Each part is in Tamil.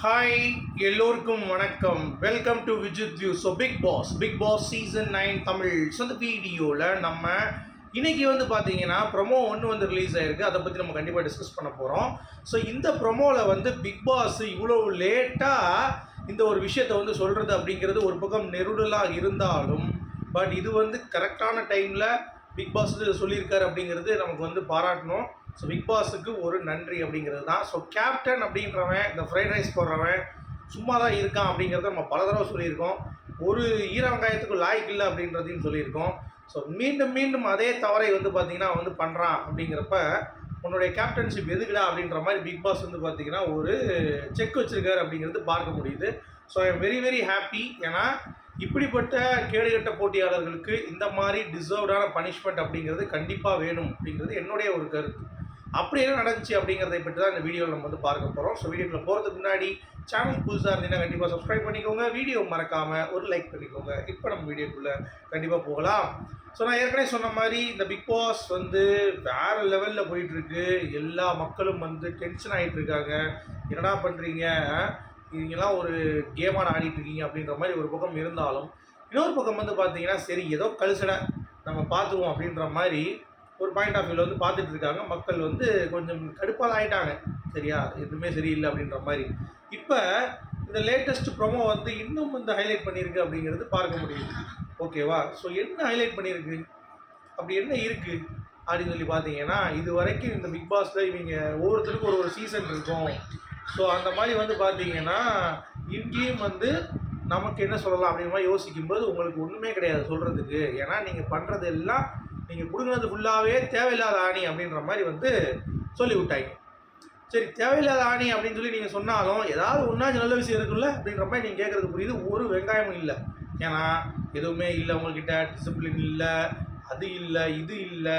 ஹாய் எல்லோருக்கும் வணக்கம். Welcome to Vijith view so Bigg Boss Bigg Boss season nine Tamil. So இந்த வீடியோவில் நம்ம இன்னைக்கு வந்து பார்த்தீங்கன்னா ப்ரொமோ ஒன்று வந்து ரிலீஸ் ஆயிருக்கு. அதை பற்றி நம்ம கண்டிப்பாக டிஸ்கஸ் பண்ண போகிறோம் ஸோ இந்த ப்ரொமோவில் வந்து பிக் பாஸ் இவ்வளோ லேட்டாக இந்த ஒரு விஷயத்தை வந்து சொல்கிறது அப்படிங்கிறது ஒரு பக்கம் நெருடலாக இருந்தாலும் பட் இது வந்து கரெக்டான டைமில் பிக் பாஸ் சொல்லியிருக்காரு அப்படிங்கிறது நமக்கு வந்து பாராட்டணும். ஸோ பிக் பாஸுக்கு ஒரு நன்றி அப்படிங்கிறது தான். ஸோ கேப்டன் அப்படின்றவன் இந்த ஃப்ரைட் ரைஸ் போடுறவன் சும்மா தான் இருக்கான் அப்படிங்கிறத நம்ம பல தடவை சொல்லியிருக்கோம். ஒரு ஈர வெங்காயத்துக்கு லாய்க்கு இல்லை அப்படின்றதையும் சொல்லியிருக்கோம். ஸோ மீண்டும் மீண்டும் அதே தவறை வந்து பார்த்தீங்கன்னா அவன் வந்து பண்ணுறான் அப்படிங்கிறப்ப உன்னுடைய கேப்டன்ஷிப் எதுக்குடா அப்படின்ற மாதிரி பிக் பாஸ் வந்து பார்த்தீங்கன்னா ஒரு செக் வச்சுருக்காரு அப்படிங்கிறது பார்க்க முடியுது. So I am very very happy ஏன்னா இப்படிப்பட்ட கேடுகட்ட போட்டியாளர்களுக்கு இந்த மாதிரி டிசர்வ்டான பனிஷ்மெண்ட் அப்படிங்கிறது கண்டிப்பாக வேணும் அப்படிங்கிறது என்னுடைய ஒரு கருத்து. அப்படி என்ன நடந்துச்சு அப்படிங்கிறதை பற்றி தான் இந்த வீடியோவில் நம்ம வந்து பார்க்க போகிறோம் ஸோ வீடியோக்குள்ள போகிறதுக்கு முன்னாடி சேனல் புதுசாக இருந்தீங்கன்னா கண்டிப்பாக சப்ஸ்கிரைப் பண்ணிக்கோங்க. வீடியோ மறக்காமல் ஒரு லைக் பண்ணிக்கோங்க. இப்போ நம்ம வீடியோக்குள்ளே கண்டிப்பாக போகலாம். ஸோ நான் ஏற்கனவே சொன்ன மாதிரி இந்த பிக் பாஸ் வந்து வேறு லெவலில் போயிட்டுருக்கு. எல்லா மக்களும் வந்து டென்ஷன் ஆகிட்டு இருக்காங்க. என்னடா பண்ணுறீங்க நீங்களாம் ஒரு கேமாக ஆடிட்டுருக்கீங்க அப்படின்ற மாதிரி ஒரு பக்கம் இருந்தாலும் இன்னொரு பக்கம் வந்து பார்த்தீங்கன்னா சரி ஏதோ கழிச்சடை நம்ம பார்த்துருவோம் அப்படின்ற மாதிரி ஒரு பாயிண்ட் ஆஃப் வியூவில் வந்து பார்த்துட்டு இருக்காங்க. மக்கள் வந்து கொஞ்சம் கடுப்பாக ஆயிட்டாங்க. சரியா? எதுவுமே சரியில்லை அப்படின்ற மாதிரி. இப்போ இந்த லேட்டஸ்ட் ப்ரொமோ வந்து இன்னும் இந்த ஹைலைட் பண்ணியிருக்கு அப்படிங்கிறது பார்க்க முடியுது. ஓகேவா ஸோ என்ன ஹைலைட் பண்ணியிருக்கு? அப்படி என்ன இருக்குது அப்படின்னு சொல்லி பார்த்தீங்கன்னா இது வரைக்கும் இந்த பிக் பாஸில் இவங்க ஒவ்வொருத்தருக்கும் ஒரு ஒரு சீசன் இருக்கும். ஸோ அந்த மாதிரி வந்து பார்த்தீங்கன்னா இங்கேயும் வந்து நமக்கு என்ன சொல்லலாம் அப்படிங்கிற மாதிரி யோசிக்கும்போது உங்களுக்கு ஒன்றுமே கிடையாது சொல்கிறதுக்கு ஏன்னா நீங்கள் பண்ணுறது எல்லாம் நீங்கள் கொடுக்குறது ஃபுல்லாகவே தேவையில்லாத ஆணி அப்படின்ற மாதிரி வந்து சொல்லி விட்டாங்க சரி தேவையில்லாத ஆணி அப்படின்னு சொல்லி நீங்கள் சொன்னாலும் ஏதாவது ஒன்றாச்சும் நல்ல விஷயம் இருக்குல்ல அப்படின்ற மாதிரி நீங்கள் கேட்குறது புரியுது. ஒரு வெங்காயமும் இல்லை. ஏன்னா எதுவுமே இல்லை உங்கள்கிட்ட டிசிப்ளின் இல்லை அது இல்லை இது இல்லை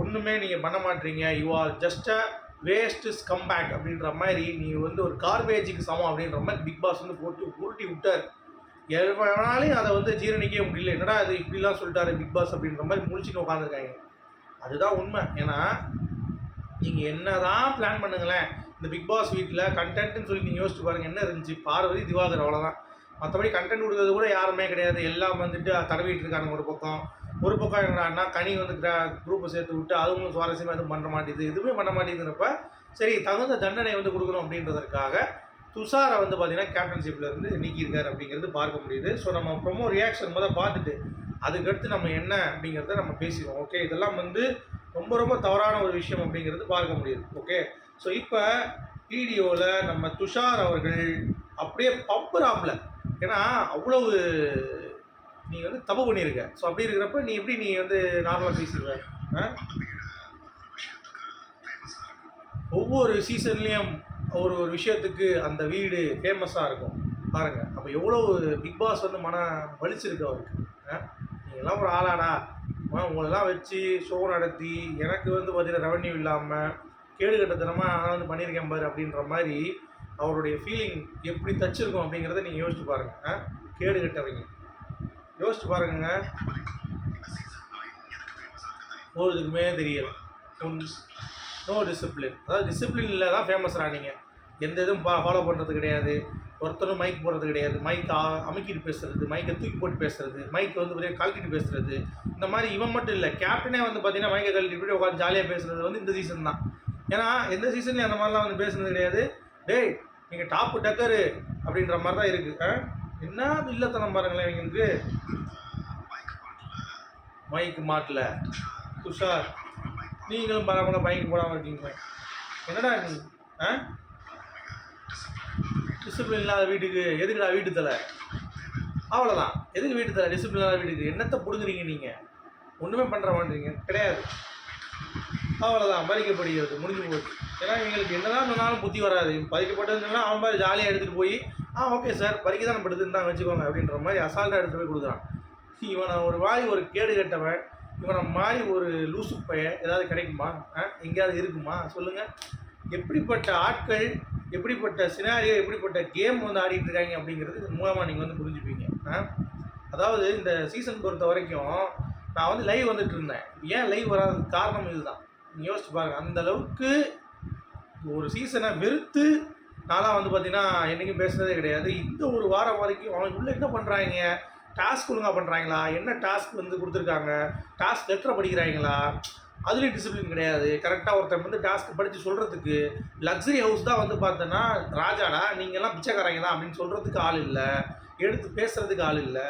ஒன்றுமே நீங்கள் பண்ண மாட்டீங்க. You are just a waste scumbag அப்படின்ற மாதிரி நீங்கள் வந்து ஒரு கார்பேஜுக்கு சமம் அப்படின்ற மாதிரி பிக் பாஸ் வந்து போட்டு உருட்டி விட்டார். எவனாலையும் அதை வந்து ஜீரணிக்கவே முடியல. என்னடா இது இப்படிலாம் சொல்லிட்டாரு பிக் பாஸ் அப்படின்ற மாதிரி முடிச்சுட்டு உட்காந்துருக்காங்க அதுதான் உண்மை. ஏன்னா நீங்கள் என்ன தான் பிளான் பண்ணுங்களேன். இந்த பிக் பாஸ் வீட்டில் கண்டென்ட்னு சொல்லி நீங்கள் யோசிச்சு பாருங்கள் என்ன இருந்துச்சு? பார்வதி திவாகர் அவ்வளோதான் மற்றபடி கண்டென்ட் கொடுக்கறது கூட யாருமே கிடையாது. எல்லாம் வந்துட்டு தடவிட்டு இருக்காங்க ஒரு பக்கம். ஒரு பக்கம் என்னன்னா கனி வந்து குரூப்பை சேர்த்து விட்டு அதுவும் சுவாரஸ்யமாக எதுவும் பண்ண மாட்டேங்குது. எதுவுமே பண்ண மாட்டேங்குதுன்றப்ப சரி தகுந்த தண்டனை வந்து கொடுக்கணும் அப்படின்றதற்காக துஷாரை வந்து பார்த்தீங்கன்னா கேப்டன்ஷிப்பில் இருந்து நீக்கியிருக்காரு அப்படிங்கிறது பார்க்க முடியுது. ஸோ நம்ம ப்ரொமோ ரியாக்ஷன் முதல் பார்த்துட்டு அதுக்கடுத்து நம்ம என்ன அப்படிங்கிறத நம்ம பேசிடுவோம். ஓகே இதெல்லாம் வந்து ரொம்ப ரொம்ப தவறான ஒரு விஷயம் அப்படிங்கிறது பார்க்க முடியுது. ஓகே ஸோ இப்போ வீடியோவில் நம்ம துஷார் அவர்கள் அப்படியே பம்புறாப்ல ஏன்னா அவ்வளவு நீ வந்து தப்பு பண்ணியிருக்க. ஸோ அப்படி இருக்கிறப்ப நீ எப்படி நீ வந்து நார்மலாக பேசிடுவ? ஆ? ஒவ்வொரு சீசன்லேயும் ஒரு ஒரு விஷயத்துக்கு அந்த வீடு ஃபேமஸாக இருக்கும். பாருங்க அப்போ எவ்வளோ பிக் பாஸ் வந்து மன வலிச்சிருக்கு அவருக்கு. ஆ? நீங்களாம் ஒரு ஆளாடா. உங்களெல்லாம் வச்சு ஷோ நடத்தி எனக்கு வந்து பார்த்தீங்கன்னா ரெவன்யூ இல்லாமல் கேடு கட்டத்தனமாக நான் வந்து பண்ணியிருக்கேன் பாரு அப்படின்ற மாதிரி அவருடைய ஃபீலிங் எப்படி தச்சிருக்கும் அப்படிங்கிறத நீங்கள் யோசிச்சு பாருங்கள் கேடு கட்டவங்க யோசிச்சு பாருங்க போகிறதுக்குமே தெரியல. நோ டிசிப்ளின் அதாவது டிசிப்ளினில் தான் ஃபேமஸ் ஆனீங்க எந்த இதுவும் பா ஃபாலோ பண்ணுறது கிடையாது. ஒருத்தரும் மைக் போடுறது கிடையாது. மைக் அமுக்கிட்டு பேசுறது மைக்கை தூக்கி போட்டு பேசுறது மைக் வந்து பார்த்தீங்கன்னா கழட்டிட்டு பேசுறது. இந்த மாதிரி இவன் மட்டும் இல்லை. கேப்டனே வந்து பார்த்தீங்கன்னா மைக்கை கழட்டிட்டு போய் உட்காந்து ஜாலியாக பேசுறது வந்து இந்த சீசன் தான். ஏன்னா எந்த சீசன்லையும் அந்த மாதிரிலாம் வந்து பேசுனது கிடையாது. டேய் நீங்கள் டாப்பு டக்கரு அப்படின்ற மாதிரி தான் இருக்குது என்ன இல்லத்தனம் பாருங்களேன் இவங்களுக்கு. மைக் மாட்டல. துஷார் நீங்களும் பரவாயில்ல பைக் போடாமல் இருக்கீங்க என்னடா நீ ஆ? டிசிப்ளின் இல்லாத வீட்டுக்கு எதுக்குடா வீட்டு தலை? அவ்வளோதான் எதுக்கு வீட்டு தலை? டிசிப்ளின் இல்லாத வீட்டுக்கு. என்னத்தை பிடுங்குறீங்க நீங்கள் ஒன்றுமே பண்ணுற மாட்டீங்க. கிடையாது. அவ்வளோதான் பறிக்கப்படுகிறது முடிஞ்சு போச்சு. ஏன்னா இவங்களுக்கு என்னதான் சொன்னாலும் புத்தி வராது. பறிக்கப்பட்டதுன்னா அவன் மாதிரி ஜாலியாக எடுத்துகிட்டு போய் ஆ ஓகே சார் பறிக்க தானே படுத்துன்னு தான் வச்சுக்கோங்க அப்படின்ற மாதிரி அசால்ட்டாக எடுத்துகிட்டு போய் கொடுக்குறான். இவன் ஒரு வாய் ஒரு கேடு கட்டவன் இவனை மாதிரி ஒரு லூசு பையன் ஏதாவது கிடைக்குமா? ஆ எங்கேயாவது இருக்குமா? சொல்லுங்கள் எப்படிப்பட்ட ஆட்கள் எப்படிப்பட்ட சினாரியோ எப்படிப்பட்ட கேம் வந்து ஆடிட்டு இருக்காங்க அப்படிங்கிறது இது மூலமாக நீங்கள் வந்து புரிஞ்சுப்பீங்க. அதாவது இந்த சீசன் பொறுத்த வரைக்கும் நான் வந்து லைவ் வந்துட்டு இருந்தேன். ஏன் லைவ் வராததுக்கு காரணம் இதுதான். நீங்க யோசிச்சு பாருங்க. அந்த அளவுக்கு ஒரு சீசனை வெறுத்து நான்லாம் வந்து பார்த்தீங்கன்னா என்றைக்கும் பேசுனதே கிடையாது. இந்த ஒரு வாரம் வரைக்கும் அவங்க உள்ளே என்ன பண்ணுறாங்க டாஸ்க் ஒழுங்காக பண்ணுறாங்களா என்ன டாஸ்க் வந்து கொடுத்துருக்காங்க? டாஸ்க் லெட்டரை படிக்கிறாங்களா? அதுலேயும் டிசிப்ளின் கிடையாது. கரெக்டாக ஒருத்தன் வந்து டாஸ்க் படித்து சொல்கிறதுக்கு லக்ஸரி ஹவுஸ் தான் வந்து பார்த்தோன்னா ராஜாடா நீங்கள்லாம் பிச்சைக்காரங்க தான் அப்படின்னு சொல்கிறதுக்கு ஆள் இல்லை. எடுத்து பேசுகிறதுக்கு ஆள் இல்லை.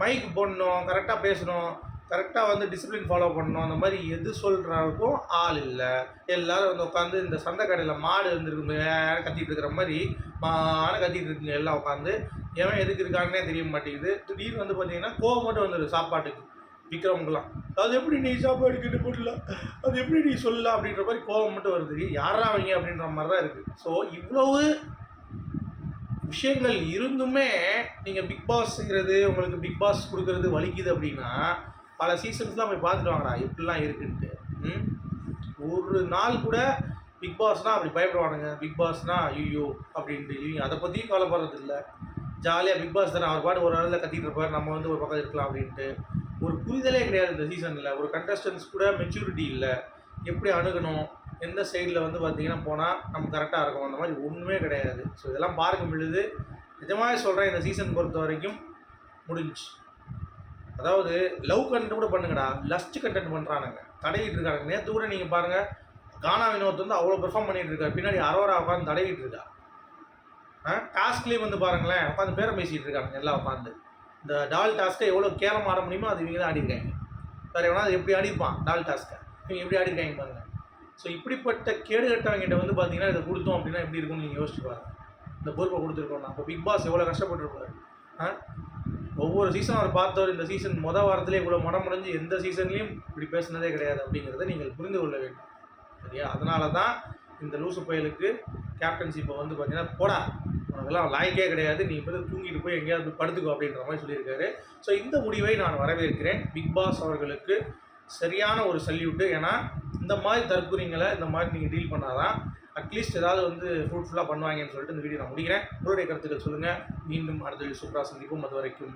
மைக் போடணும் கரெக்டாக பேசணும். கரெக்டாக வந்து டிசிப்ளின் ஃபாலோ பண்ணணும். அந்த மாதிரி எது சொல்கிறாருக்கும் ஆள் இல்லை. எல்லோரும் வந்து உட்காந்து இந்த சந்தை கடையில் மாடு இருந்திருக்கு கத்திட்டு இருக்கிற மாதிரி மாடு கத்திட்டு இருக்குங்க. எல்லாம் உட்காந்து எவன் எதுக்கு இருக்காங்கன்னே தெரிய மாட்டேங்குது. திடீர்னு வந்து பார்த்தீங்கன்னா கோவம் மட்டும் வந்துடுது சாப்பாட்டுக்கு. விற்கிறவங்களாம் அது எப்படி நீ சாப்பாடு கிட்ட போடல அது எப்படி நீ சொல்லலாம் அப்படின்ற மாதிரி கோவம் மட்டும் வருது. யாரா அவங்க? அப்படின்ற மாதிரி தான் இருக்குது ஸோ இவ்வளவு விஷயங்கள் இருந்துமே நீங்கள் பிக் பாஸ்ங்கிறது உங்களுக்கு பிக் பாஸ் கொடுக்கறது வலிக்குது அப்படின்னா பல சீசன்ஸ்லாம் போய் பார்த்துட்டு வாங்கடா எப்படிலாம் இருக்குன்ட்டு. ம்? ஒரு நாள் கூட பிக் பாஸ்னால் அப்படி பயப்படுவானுங்க. பிக் பாஸ்னா ஐயோ அப்படின்ட்டு. இவங்க அதை பற்றியும் கவலைப்படுறது இல்லை ஜாலியாக பிக் பாஸ் தானே அவர் பாட்டு ஒரு நாளில் கத்திட்டு இருப்பார் நம்ம வந்து ஒரு பக்கம் இருக்கலாம் அப்படின்ட்டு. ஒரு புரிதலே கிடையாது இந்த சீசனில் ஒரு கண்டஸ்டன்ஸ் கூட மெச்சூரிட்டி இல்லை. எப்படி அணுகணும்? எந்த சைடில் வந்து பார்த்தீங்கன்னா போனால் நம்ம கரெக்டாக இருக்கும் அந்த மாதிரி ஒன்றுமே கிடையாது. ஸோ இதெல்லாம் பார்க்கும் பொழுது நிஜமாக சொல்கிறேன் இந்த சீசன் பொறுத்த வரைக்கும் முடிஞ்சு அதாவது லவ் கண்டென்ட் கூட பண்ணுங்கடா லஸ்ட் கண்டென்ட் பண்ணுறானுங்க தடையிட்டு இருக்காங்க நேற்று கூட நீங்கள் பாருங்கள் கானா வினோத் வந்து அவ்வளோ பெர்ஃபார்ம் பண்ணிட்டு இருக்காரு. பின்னாடி அரோரா உட்காந்து தடையிட்டு இருக்கா? டாஸ்க்லேயும் வந்து பாருங்களேன் உட்காந்து பேரம் பேசிகிட்டு இருக்காங்க எல்லாம் உட்காந்து இந்த டால் டாஸ்க்கை எவ்வளோ கேரம் ஆட முடியுமோ அது இவங்க தான் ஆடிருக்காங்க. வேறு எவனா அது எப்படி ஆடிப்பான் டால் டாஸ்க்கை இவங்க எப்படி ஆடிருக்காங்க பாருங்க. ஸோ இப்படிப்பட்ட கேடு கட்டவங்கிட்ட வந்து பார்த்தீங்கன்னா இதை கொடுத்தோம் அப்படின்னா எப்படி இருக்கும்னு நீங்கள் யோசிச்சு பாருங்க. இந்த பொறுப்பை கொடுத்துருக்கோம் அப்போ பிக் பாஸ் எவ்வளோ கஷ்டப்பட்டுருப்பாரு. ஆ? ஒவ்வொரு சீசனும் அவர் பார்த்தவர் இந்த சீசன் மொதல் வாரத்திலே இவ்வளோ மடம் எந்த சீசன்லேயும் இப்படி பேசுனதே கிடையாது அப்படிங்கிறத நீங்கள் புரிந்து கொள்ள வேண்டும். சரியா? அதனால தான் இந்த லூசு பயலுக்கு கேப்டன்ஷிப்பை வந்து பார்த்தீங்கன்னா போடா உனக்கெல்லாம் லாய்க்கே கிடையாது. நீ இப்போ தூங்கிட்டு போய் எங்கேயாவது படுத்துக்கோ அப்படின்ற மாதிரி சொல்லியிருக்காரு. ஸோ இந்த முடிவை நான் வரவேற்கிறேன். பிக் பாஸ் அவர்களுக்கு சரியான ஒரு சல்யூட்டு ஏன்னா இந்த மாதிரி தற்கொலைங்களை இந்த மாதிரி நீங்கள் டீல் பண்ணாதான் அட்லீஸ்ட் ஏதாவது வந்து ஃப்ரூட்ஃபுல்லாக பண்ணுவாங்கன்னு சொல்லிட்டு இந்த வீடியோ நான் முடிக்கிறேன். உங்களுடைய கருத்துக்கள் சொல்லுங்கள் மீண்டும் அடுத்த சூப்பராக சந்திப்போம். அது வரைக்கும்